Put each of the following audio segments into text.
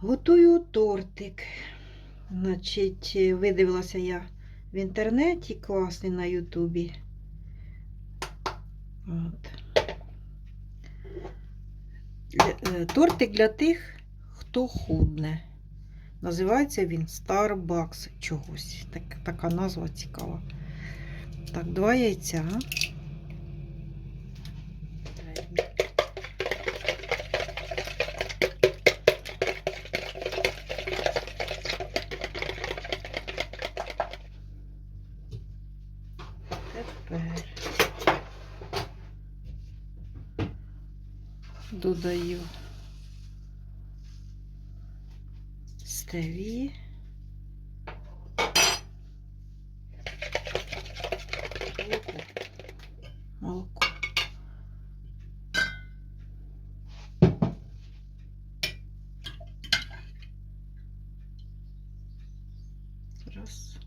Готую тортик. Значить, е, видивилася я в інтернеті класний на Ютубі. От. Е, Тортик для тих, хто худне. Називається він Starbucks чогось. Так, така назва цікава. Так, два яйця. Додаю стеві. Молоко. Раз.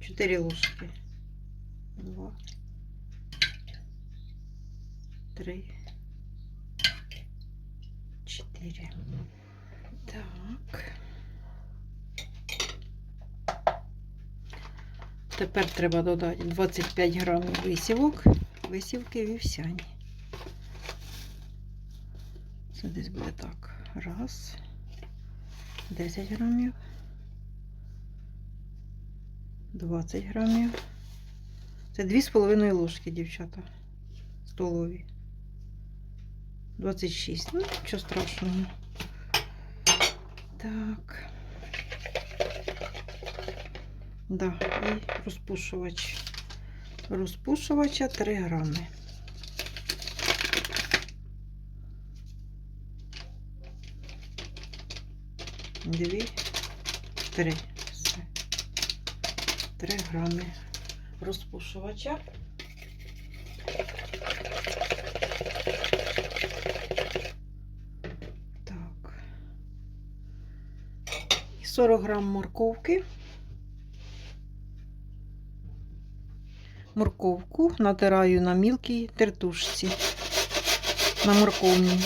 Чотири ложки. Два. Три. Чотири. Так. Тепер треба додати 25 грамів висівок, висівки вівсяні. Це десь буде так. Раз. 10 грамів. 20 грамів. Це 2,5 ложки, дівчата. Столові. 26. Ну, нічого страшного. Так. Да, і розпушувач. Розпушувача 3 грами. Дві, три. Все. Три грами розпушувача. 40 грам морковки. Морковку натираю на мілкій тертушці. На морковній.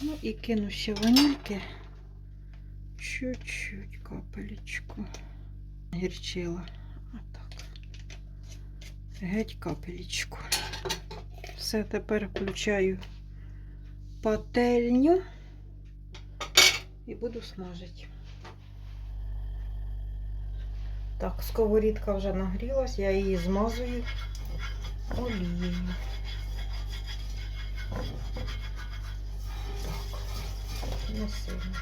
Ну кину ще ванільки. Чуть-чуть капелечку. Гірчила. Отак. Геть капелечку. Все, тепер включаю пательню і буду смажити. Так, сковорідка вже нагрілась, я її змазую олією. Так, не сильно.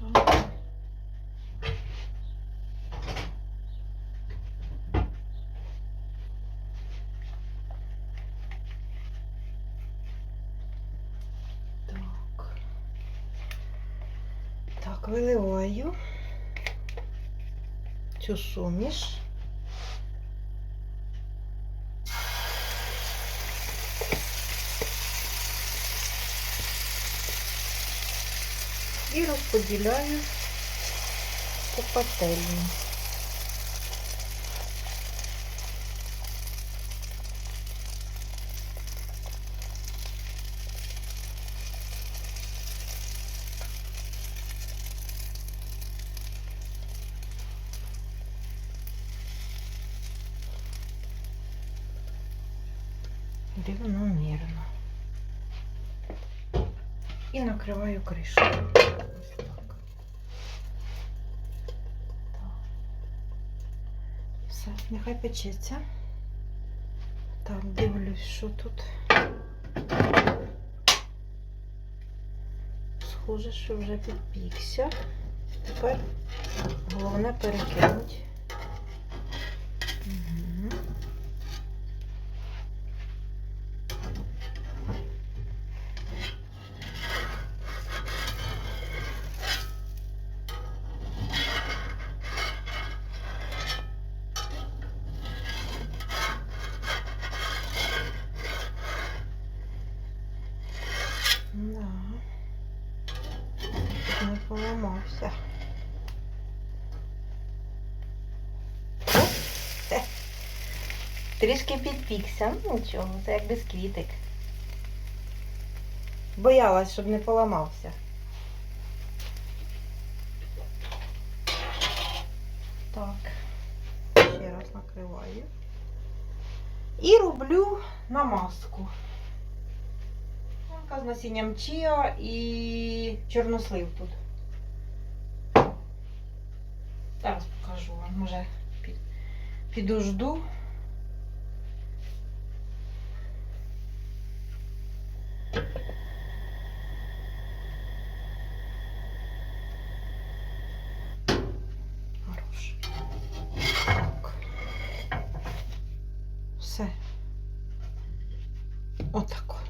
Так. Так. Так, виливаю цю суміш. І розподіляю по пательні. Рівномірно. І накриваю кришкою. Ось так. Все, нехай печеться. Так, дивлюсь, що тут. Схоже, що вже підпікся. Тепер головне перекинути. Угу. Да. Поламався. Трішки підпікся. Ну нічого, це як бісквітик. Боялась, щоб не поламався. Так, ще раз накриваю. І роблю намазку. Така з насінням чіа і чорнослив тут. Зараз покажу вам, може під, підожду. Все. Отако.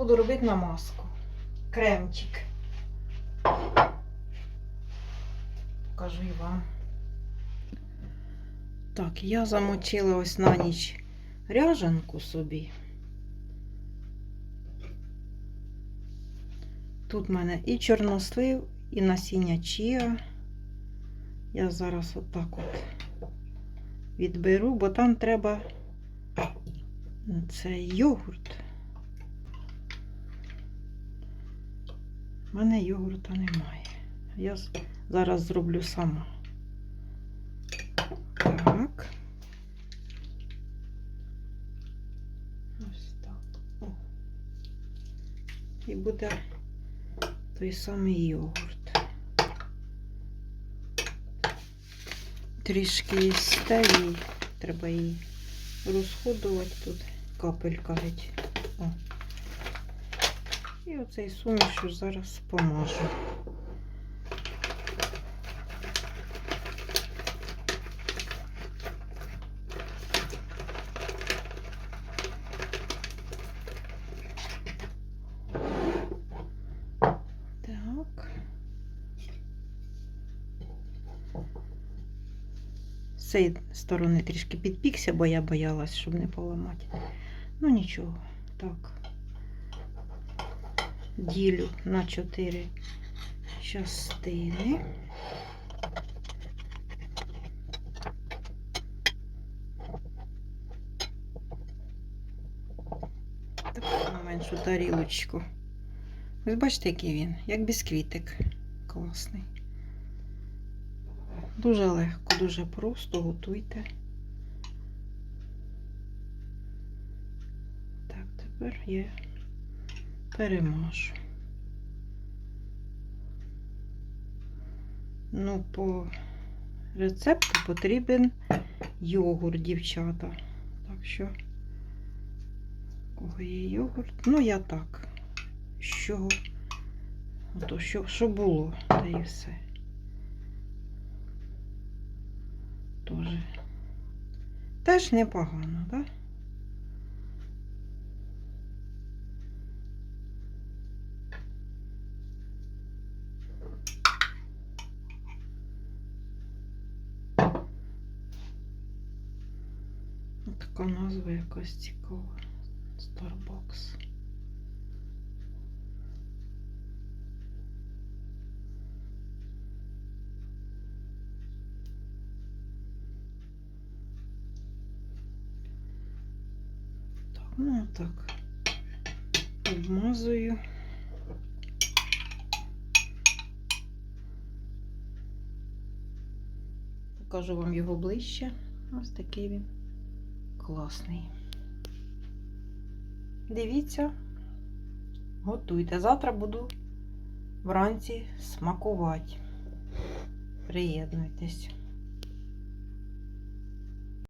Буду робити намазку. Кремчик. Покажу і вам. Так, я замочила ось на ніч ряжанку собі. Тут в мене і чорнослив, і насіння чіа. Я зараз отак от відберу, бо там треба це йогурт. У мене йогурта немає. Я зараз зроблю сама. Так. Ось так. О. І буде той самий йогурт. Трішки їсте і треба її розходувати тут. Капелька геть. І оцей суміш зараз помажу. З цієї сторони трішки підпікся, бо я боялась, щоб не поламати. Ну нічого, так. Ділю на 4 частини. Так, на меншу тарілочку. Ось бачите, який він, як бісквітик. Класний. Дуже легко, дуже просто готуйте. Так, тепер я перемажу. Ну, по рецепту потрібен йогурт, дівчата. Так що, у кого є йогурт? Ну, я так. Чого? Ото що, що було, та і все. Тоже. Теж непогано, так? Да? Така назва якась цікава. Starbucks. Так, ну так. Обмазую. Покажу вам його ближче. Ось такий він класний. Дивіться, готуйте. Завтра буду вранці смакувати. Приєднуйтесь.